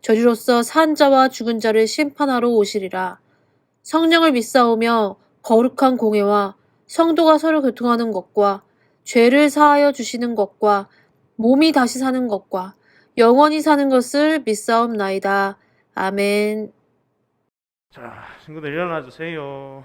저주로서 산 자와 죽은 자를 심판하러 오시리라. 성령을 믿사오며 거룩한 공회와 성도가 서로 교통하는 것과 죄를 사하여 주시는 것과 몸이 다시 사는 것과 영원히 사는 것을 믿사옵나이다. 아멘. 자, 친구들 일어나 주세요.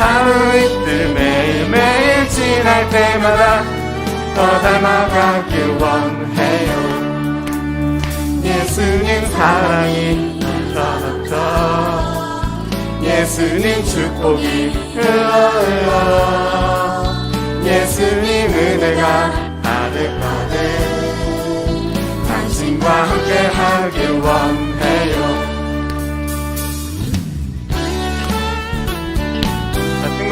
하루 이틀 매일매일 지날 때마다 더 닮아가길 원해요. 예수님 사랑이 넘쳐 예수님 축복이 흘러 흘러 예수님 은혜가 가득 당신과 함께 하길 원해요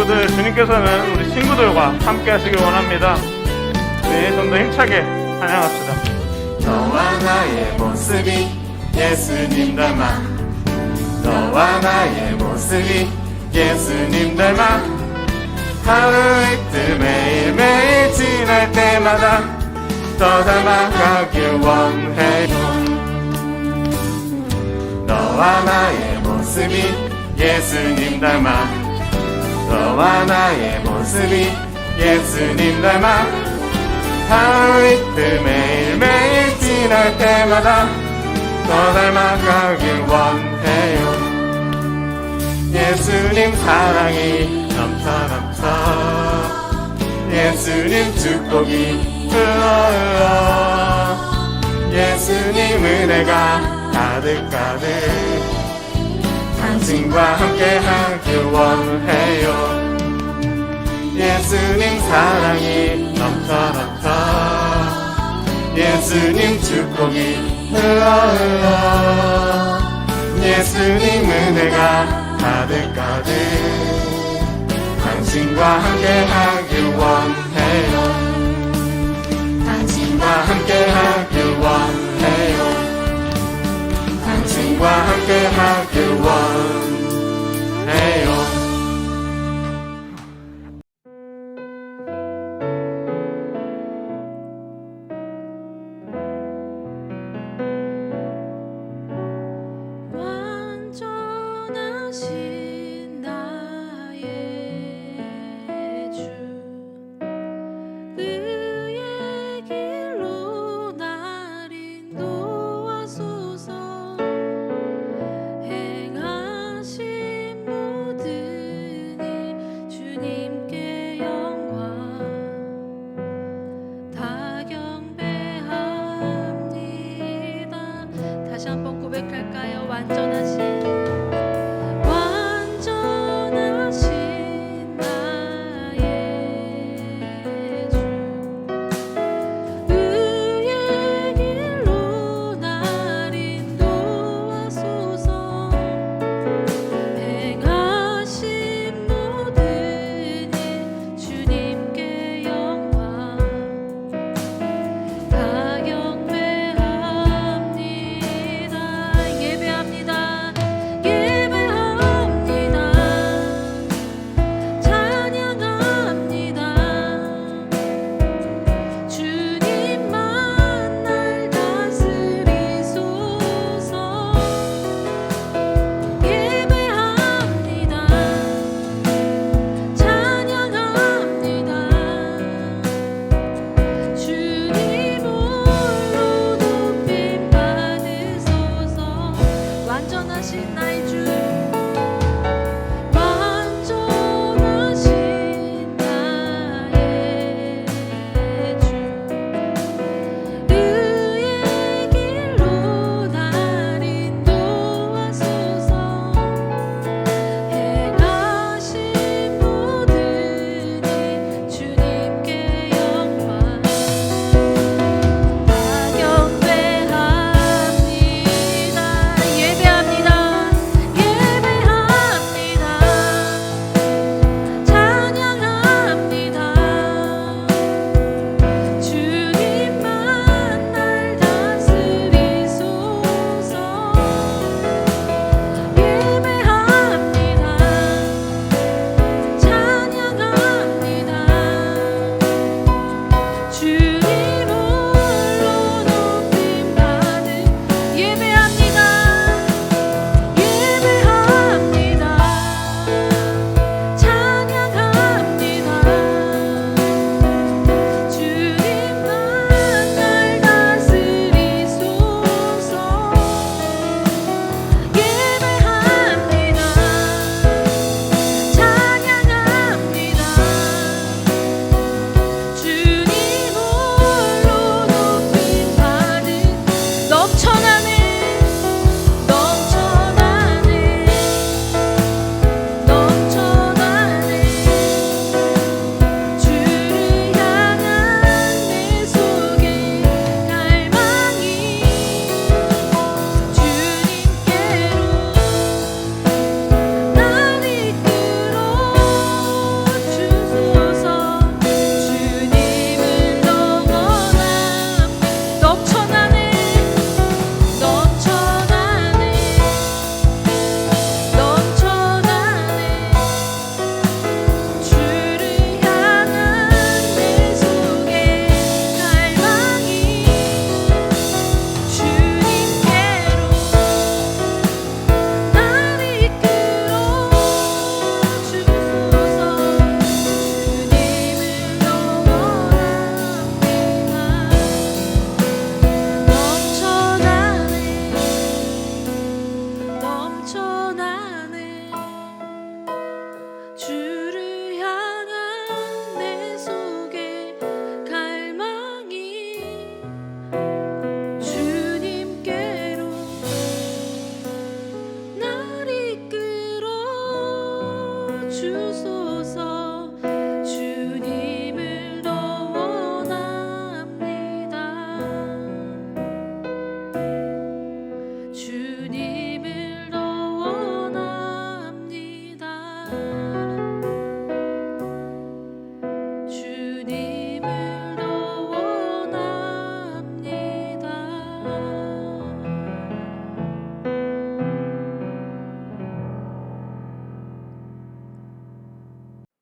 친구들 주님께서는 우리 친구들과 함께 하시길 원합니다. 네, 좀더 힘차게 찬양합시다. 너와 나의 모습이 예수님 닮아 너와 나의 모습이 예수님 닮아 하루 이틀 매일매일 지날 때마다 더 닮아가길 원해요 너와 나의 모습이 예수님 닮아 너와 나의 모습이 예수님 닮아 하루 이틀 매일매일 지날 때마다 더 닮아가길 원해요. 예수님 사랑이 넘쳐 넘쳐 예수님 축복이 흘러 흘러 예수님 은혜가 가득 가득 당신과 함께 하길 원해요 예수님 사랑이 넘쳐 예수님 축복이 흘러 흘러. 예수님 은혜가 가득 가득. 당신과 함께 하길 원해요. 당신과 함께 하길 원해요. 당신과 함께 하길 원해요 완전하신 나의 주.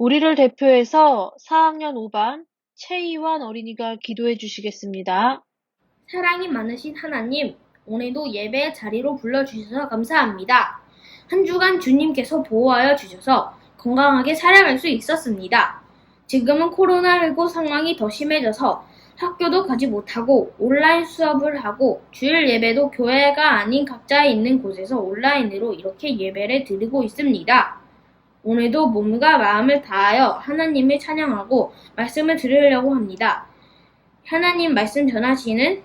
우리를 대표해서 4학년 5반 최이환 어린이가 기도해 주시겠습니다. 사랑이 많으신 하나님, 오늘도 예배 자리로 불러주셔서 감사합니다. 한 주간 주님께서 보호하여 주셔서 건강하게 살아갈 수 있었습니다. 지금은 코로나19 상황이 더 심해져서 학교도 가지 못하고 온라인 수업을 하고 주일 예배도 교회가 아닌 각자 있는 곳에서 온라인으로 이렇게 예배를 드리고 있습니다. 오늘도 몸과 마음을 다하여 하나님을 찬양하고 말씀을 들으려고 합니다. 하나님 말씀 전하시는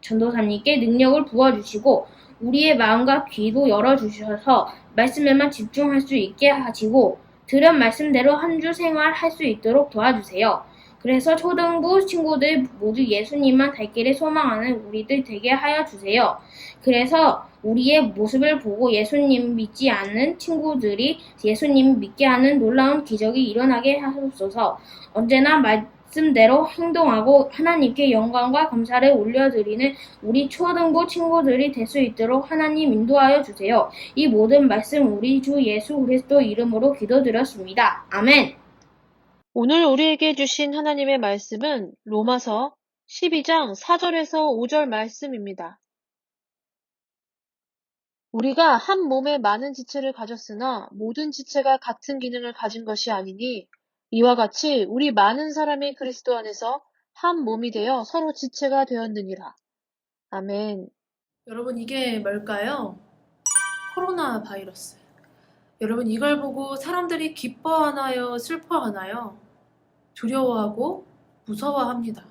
전도사님께 능력을 부어주시고 우리의 마음과 귀도 열어주셔서 말씀에만 집중할 수 있게 하시고 들은 말씀대로 한 주 생활할 수 있도록 도와주세요. 그래서 초등부 친구들 모두 예수님만 달 길을 소망하는 우리들 되게 하여 주세요. 그래서 우리의 모습을 보고 예수님 믿지 않는 친구들이 예수님 믿게 하는 놀라운 기적이 일어나게 하옵소서. 언제나 말씀대로 행동하고 하나님께 영광과 감사를 올려드리는 우리 초등부 친구들이 될 수 있도록 하나님 인도하여 주세요. 이 모든 말씀 우리 주 예수 그리스도 이름으로 기도드렸습니다. 아멘. 오늘 우리에게 주신 하나님의 말씀은 로마서 12장 4절에서 5절 말씀입니다. 우리가 한 몸에 많은 지체를 가졌으나 모든 지체가 같은 기능을 가진 것이 아니니 이와 같이 우리 많은 사람이 그리스도 안에서 한 몸이 되어 서로 지체가 되었느니라. 아멘. 여러분 이게 뭘까요? 코로나 바이러스. 여러분 이걸 보고 사람들이 기뻐하나요? 슬퍼하나요? 두려워하고 무서워합니다.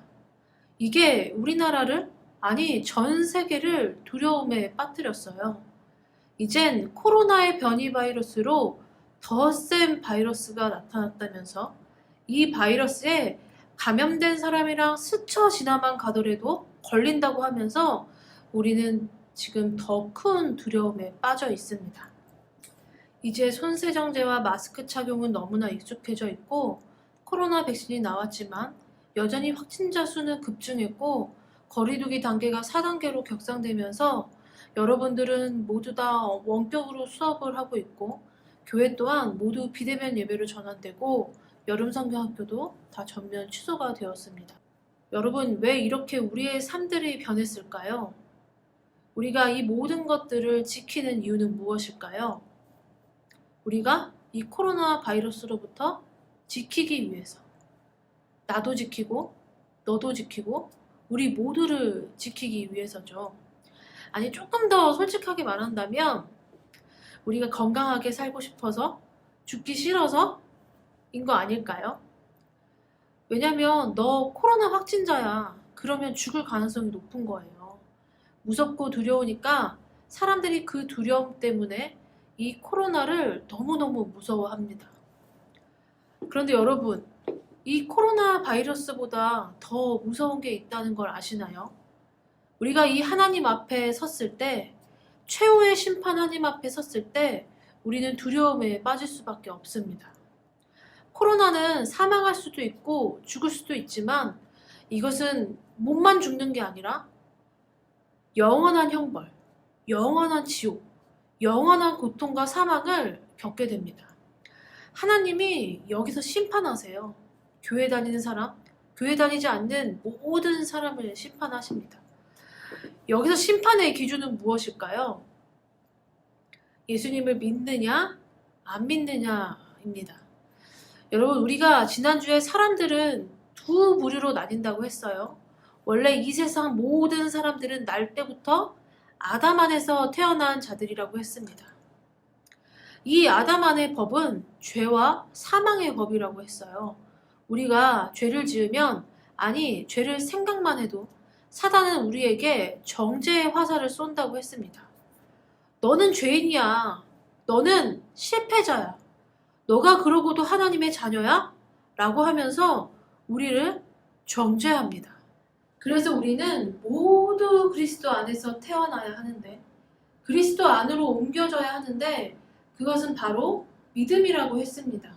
이게 우리나라를 아니 전 세계를 두려움에 빠뜨렸어요. 이젠 코로나의 변이 바이러스로 더 센 바이러스가 나타났다면서 이 바이러스에 감염된 사람이랑 스쳐 지나만 가더라도 걸린다고 하면서 우리는 지금 더 큰 두려움에 빠져 있습니다. 이제 손세정제와 마스크 착용은 너무나 익숙해져 있고 코로나 백신이 나왔지만 여전히 확진자 수는 급증했고 거리두기 단계가 4단계로 격상되면서 여러분들은 모두 다 원격으로 수업을 하고 있고 교회 또한 모두 비대면 예배로 전환되고 여름 성경학교도 다 전면 취소가 되었습니다. 여러분 왜 이렇게 우리의 삶들이 변했을까요? 우리가 이 모든 것들을 지키는 이유는 무엇일까요? 우리가 이 코로나 바이러스로부터 지키기 위해서 나도 지키고 너도 지키고 우리 모두를 지키기 위해서죠. 아니 조금 더 솔직하게 말한다면 우리가 건강하게 살고 싶어서 죽기 싫어서 인 거 아닐까요? 왜냐면 너 코로나 확진자야. 그러면 죽을 가능성이 높은 거예요. 무섭고 두려우니까 사람들이 그 두려움 때문에 이 코로나를 너무너무 무서워합니다. 그런데 여러분, 이 코로나 바이러스보다 더 무서운 게 있다는 걸 아시나요? 우리가 이 하나님 앞에 섰을 때, 최후의 심판 하나님 앞에 섰을 때, 우리는 두려움에 빠질 수밖에 없습니다. 코로나는 사망할 수도 있고 죽을 수도 있지만 이것은 몸만 죽는 게 아니라 영원한 형벌, 영원한 지옥, 영원한 고통과 사망을 겪게 됩니다. 하나님이 여기서 심판하세요. 교회 다니는 사람, 교회 다니지 않는 모든 사람을 심판하십니다. 여기서 심판의 기준은 무엇일까요? 예수님을 믿느냐, 안 믿느냐입니다. 여러분, 우리가 지난주에 사람들은 두 부류로 나뉜다고 했어요. 원래 이 세상 모든 사람들은 날 때부터 아담 안에서 태어난 자들이라고 했습니다. 이 아담 안의 법은 죄와 사망의 법이라고 했어요. 우리가 죄를 지으면, 아니, 죄를 생각만 해도 사단은 우리에게 정죄의 화살을 쏜다고 했습니다. 너는 죄인이야. 너는 실패자야. 너가 그러고도 하나님의 자녀야? 라고 하면서 우리를 정죄합니다. 그래서 우리는 모두 그리스도 안에서 태어나야 하는데, 그리스도 안으로 옮겨져야 하는데, 그것은 바로 믿음이라고 했습니다.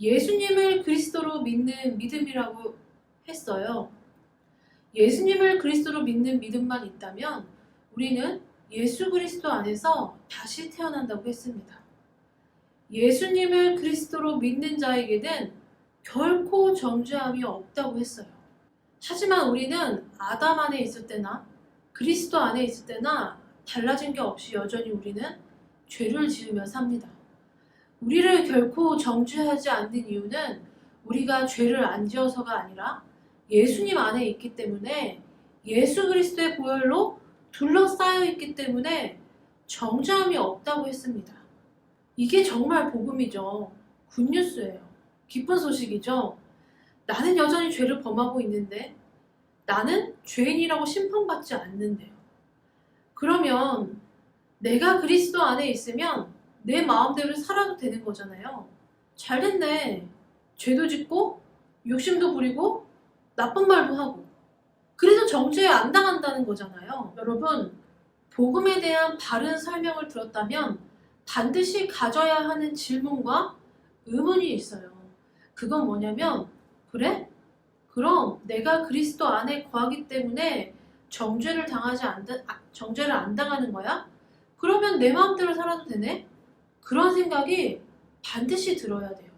예수님을 그리스도로 믿는 믿음이라고 했어요. 예수님을 그리스도로 믿는 믿음만 있다면 우리는 예수 그리스도 안에서 다시 태어난다고 했습니다. 예수님을 그리스도로 믿는 자에게는 결코 정죄함이 없다고 했어요. 하지만 우리는 아담 안에 있을 때나 그리스도 안에 있을 때나 달라진 게 없이 여전히 우리는 죄를 지으며 삽니다. 우리를 결코 정죄하지 않는 이유는 우리가 죄를 안 지어서가 아니라 예수님 안에 있기 때문에 예수 그리스도의 보혈로 둘러싸여 있기 때문에 정죄함이 없다고 했습니다. 이게 정말 복음이죠. 굿뉴스예요. 기쁜 소식이죠. 나는 여전히 죄를 범하고 있는데 나는 죄인이라고 심판받지 않는데요. 그러면 내가 그리스도 안에 있으면 내 마음대로 살아도 되는 거잖아요. 잘 됐네. 죄도 짓고 욕심도 부리고 나쁜 말도 하고 그래도 정죄에 안 당한다는 거잖아요. 여러분 복음에 대한 바른 설명을 들었다면 반드시 가져야 하는 질문과 의문이 있어요. 그건 뭐냐면 그래? 그럼 내가 그리스도 안에 거하기 때문에 정죄를 당하지 않 아, 정죄를 안 당하는 거야? 그러면 내 마음대로 살아도 되네? 그런 생각이 반드시 들어야 돼요.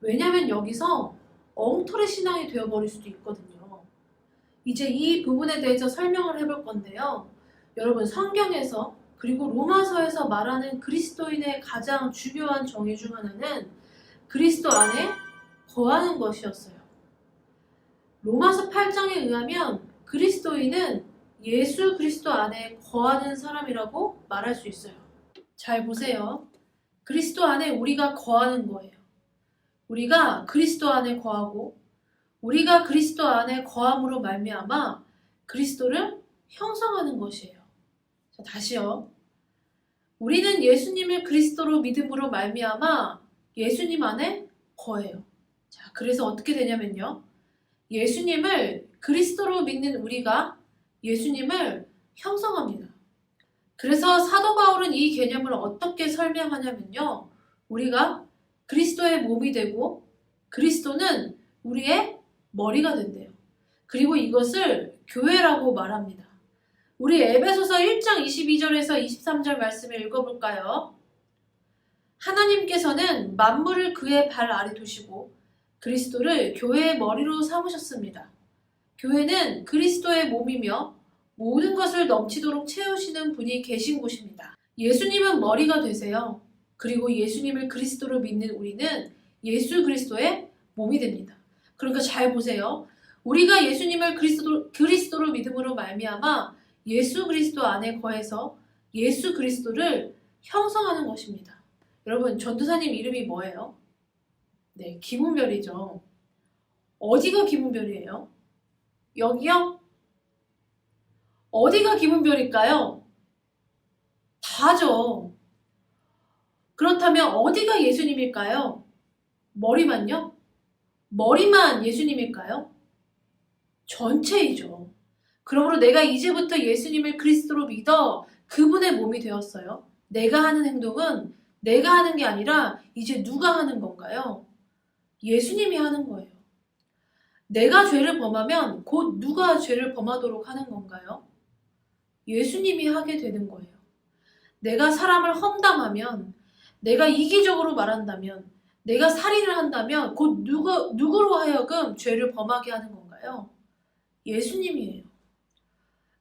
왜냐면 여기서 엉터리 신앙이 되어버릴 수도 있거든요. 이제 이 부분에 대해서 설명을 해볼 건데요. 여러분 성경에서 그리고 로마서에서 말하는 그리스도인의 가장 중요한 정의 중 하나는 그리스도 안에 거하는 것이었어요. 로마서 8장에 의하면 그리스도인은 예수 그리스도 안에 거하는 사람이라고 말할 수 있어요. 잘 보세요. 그리스도 안에 우리가 거하는 거예요. 우리가 그리스도 안에 거하고 우리가 그리스도 안에 거함으로 말미암아 그리스도를 형성하는 것이에요. 자, 다시요. 우리는 예수님을 그리스도로 믿음으로 말미암아 예수님 안에 거해요. 자, 그래서 어떻게 되냐면요. 예수님을 그리스도로 믿는 우리가 예수님을 형성합니다. 그래서 사도 바울은 이 개념을 어떻게 설명하냐면요. 우리가 그리스도의 몸이 되고 그리스도는 우리의 머리가 된대요. 그리고 이것을 교회라고 말합니다. 우리 에베소서 1장 22절에서 23절 말씀을 읽어볼까요? 하나님께서는 만물을 그의 발 아래 두시고 그리스도를 교회의 머리로 삼으셨습니다. 교회는 그리스도의 몸이며 모든 것을 넘치도록 채우시는 분이 계신 곳입니다. 예수님은 머리가 되세요. 그리고 예수님을 그리스도로 믿는 우리는 예수 그리스도의 몸이 됩니다. 그러니까 잘 보세요. 우리가 예수님을 그리스도, 그리스도로 믿음으로 말미암아 예수 그리스도 안에 거해서 예수 그리스도를 형성하는 것입니다. 여러분 전도사님 이름이 뭐예요? 네, 김은별이죠. 어디가 김은별이에요? 여기요? 어디가 김은별일까요? 다죠. 그렇다면 어디가 예수님일까요? 머리만요? 머리만 예수님일까요? 전체이죠. 그러므로 내가 이제부터 예수님을 그리스도로 믿어 그분의 몸이 되었어요. 내가 하는 행동은 내가 하는 게 아니라 이제 누가 하는 건가요? 예수님이 하는 거예요. 내가 죄를 범하면 곧 누가 죄를 범하도록 하는 건가요? 예수님이 하게 되는 거예요. 내가 사람을 험담하면, 내가 이기적으로 말한다면, 내가 살인을 한다면 곧 누구, 누구로 하여금 죄를 범하게 하는 건가요? 예수님이에요.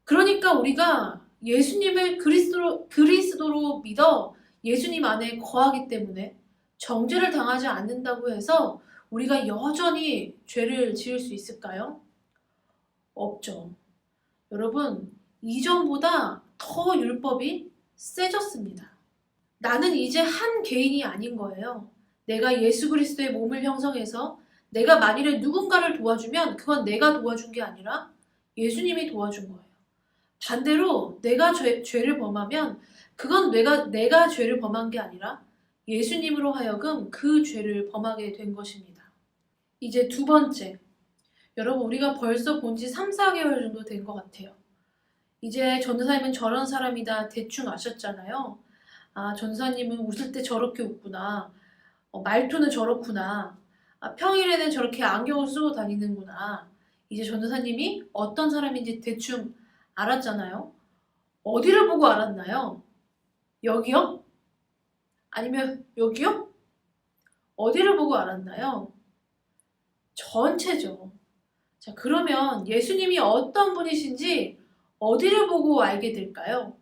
그러니까 우리가 예수님을 그리스도로, 그리스도로 믿어 예수님 안에 거하기 때문에 정죄를 당하지 않는다고 해서 우리가 여전히 죄를 지을 수 있을까요? 없죠. 여러분, 이전보다 더 율법이 세졌습니다. 나는 이제 한 개인이 아닌 거예요. 내가 예수 그리스도의 몸을 형성해서 내가 만일에 누군가를 도와주면 그건 내가 도와준 게 아니라 예수님이 도와준 거예요. 반대로 내가 죄, 죄를 범하면 그건 내가, 내가 죄를 범한 게 아니라 예수님으로 하여금 그 죄를 범하게 된 것입니다. 이제 두 번째. 여러분, 우리가 벌써 본 지 3, 4개월 정도 된 것 같아요. 이제 전도사님은 저런 사람이다 대충 아셨잖아요. 아, 전도사님은 웃을 때 저렇게 웃구나. 어, 말투는 저렇구나. 아, 평일에는 저렇게 안경을 쓰고 다니는구나. 이제 전도사님이 어떤 사람인지 대충 알았잖아요. 어디를 보고 알았나요? 여기요? 아니면 여기요? 어디를 보고 알았나요? 전체죠. 자, 그러면 예수님이 어떤 분이신지 어디를 보고 알게 될까요?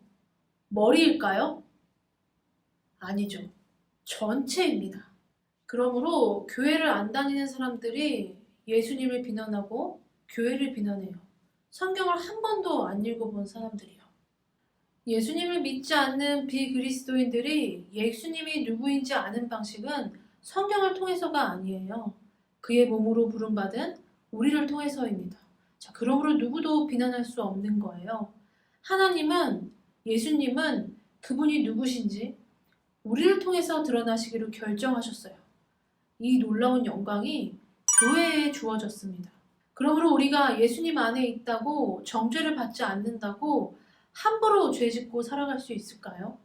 머리일까요? 아니죠. 전체입니다. 그러므로 교회를 안 다니는 사람들이 예수님을 비난하고 교회를 비난해요. 성경을 한 번도 안 읽어본 사람들이요. 예수님을 믿지 않는 비그리스도인들이 예수님이 누구인지 아는 방식은 성경을 통해서가 아니에요. 그의 몸으로 부름받은 우리를 통해서입니다. 자, 그러므로 누구도 비난할 수 없는 거예요. 하나님은, 예수님은 그분이 누구신지 우리를 통해서 드러나시기로 결정하셨어요. 이 놀라운 영광이 교회에 주어졌습니다. 그러므로 우리가 예수님 안에 있다고 정죄를 받지 않는다고 함부로 죄 짓고 살아갈 수 있을까요?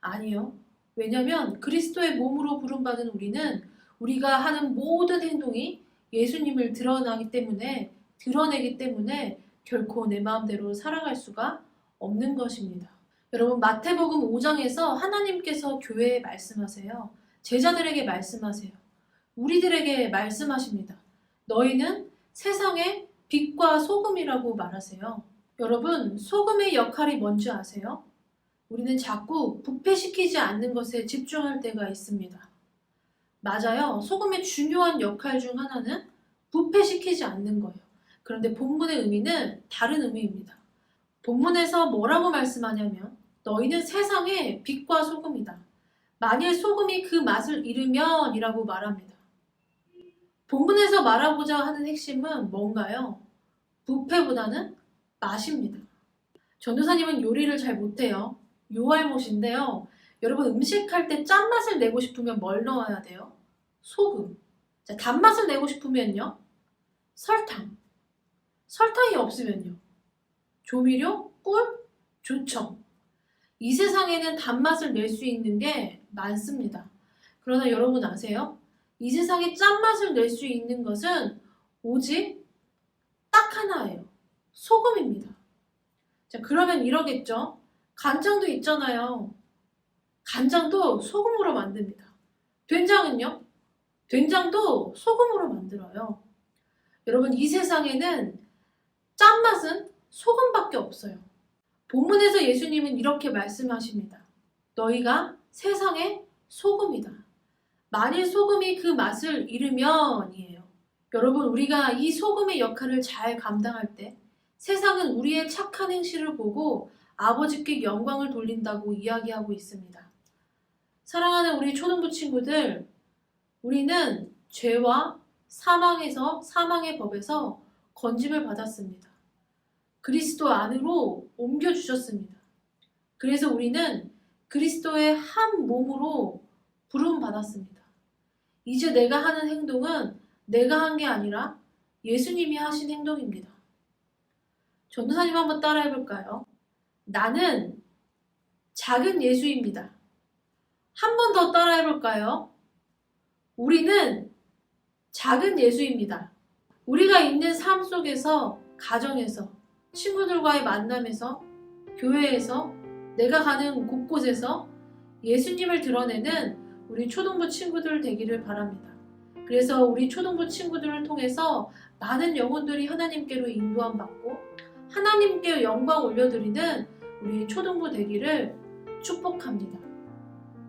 아니요. 왜냐하면 그리스도의 몸으로 부름받은 우리는 우리가 하는 모든 행동이 예수님을 드러나기 때문에 드러내기 때문에 결코 내 마음대로 살아갈 수가 없는 것입니다. 여러분 마태복음 5장에서 하나님께서 교회에 말씀하세요. 제자들에게 말씀하세요. 우리들에게 말씀하십니다. 너희는 세상의 빛과 소금이라고 말하세요. 여러분, 소금의 역할이 뭔지 아세요? 우리는 자꾸 부패시키지 않는 것에 집중할 때가 있습니다. 맞아요. 소금의 중요한 역할 중 하나는 부패시키지 않는 거예요. 그런데 본문의 의미는 다른 의미입니다. 본문에서 뭐라고 말씀하냐면 너희는 세상의 빛과 소금이다. 만일 소금이 그 맛을 잃으면 이라고 말합니다. 본문에서 말하고자 하는 핵심은 뭔가요? 부패보다는 맛입니다. 전도사님은 요리를 잘 못해요. 요알못인데요. 여러분 음식할 때 짠맛을 내고 싶으면 뭘 넣어야 돼요? 소금. 자, 단맛을 내고 싶으면요? 설탕. 설탕이 없으면요? 조미료, 꿀, 조청. 이 세상에는 단맛을 낼 수 있는 게 많습니다. 그러나 여러분 아세요? 이 세상에 짠맛을 낼 수 있는 것은 오직 딱 하나예요. 소금입니다. 자, 그러면 이러겠죠? 간장도 있잖아요. 간장도 소금으로 만듭니다. 된장은요? 된장도 소금으로 만들어요. 여러분, 이 세상에는 짠맛은 소금밖에 없어요. 본문에서 예수님은 이렇게 말씀하십니다. 너희가 세상의 소금이다. 만일 소금이 그 맛을 잃으면이에요. 여러분, 우리가 이 소금의 역할을 잘 감당할 때 세상은 우리의 착한 행실을 보고 아버지께 영광을 돌린다고 이야기하고 있습니다. 사랑하는 우리 초등부 친구들, 우리는 죄와 사망에서 사망의 법에서 건짐을 받았습니다. 그리스도 안으로 옮겨주셨습니다. 그래서 우리는 그리스도의 한 몸으로 부름 받았습니다. 이제 내가 하는 행동은 내가 한 게 아니라 예수님이 하신 행동입니다. 전도사님 한번 따라 해 볼까요? 나는 작은 예수입니다. 한 번 더 따라 해 볼까요? 우리는 작은 예수입니다. 우리가 있는 삶 속에서, 가정에서, 친구들과의 만남에서, 교회에서, 내가 가는 곳곳에서 예수님을 드러내는 우리 초등부 친구들 되기를 바랍니다. 그래서 우리 초등부 친구들을 통해서 많은 영혼들이 하나님께로 인도함 받고 하나님께 영광 올려드리는 우리 초등부 되기를 축복합니다.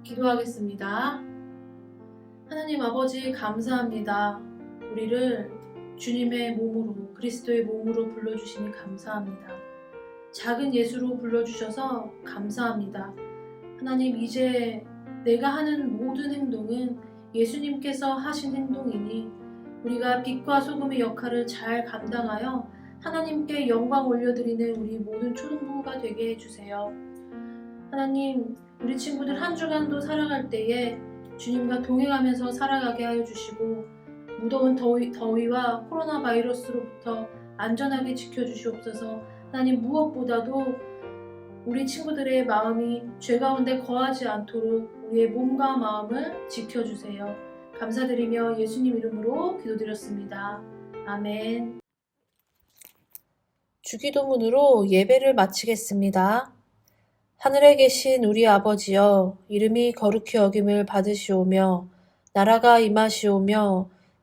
기도하겠습니다. 하나님 아버지 감사합니다. 우리를 주님의 몸으로 그리스도의 몸으로 불러주시니 감사합니다. 작은 예수로 불러주셔서 감사합니다. 하나님 이제 내가 하는 모든 행동은 예수님께서 하신 행동이니 우리가 빛과 소금의 역할을 잘 감당하여 하나님께 영광 올려드리는 우리 모든 초등부가 되게 해주세요. 하나님, 우리 친구들 한 주간도 살아갈 때에 주님과 동행하면서 살아가게 하여 주시고 무더운 더위, 더위와 코로나 바이러스로부터 안전하게 지켜주시옵소서 하나님 무엇보다도 우리 친구들의 마음이 죄 가운데 거하지 않도록 우리의 몸과 마음을 지켜주세요. 감사드리며 예수님 이름으로 기도드렸습니다. 아멘. 주기도문으로 예배를 마치겠습니다. 하늘에 계신 우리 아버지여, 이름이 거룩히 여김을 받으시오며, 나라가 임하시오며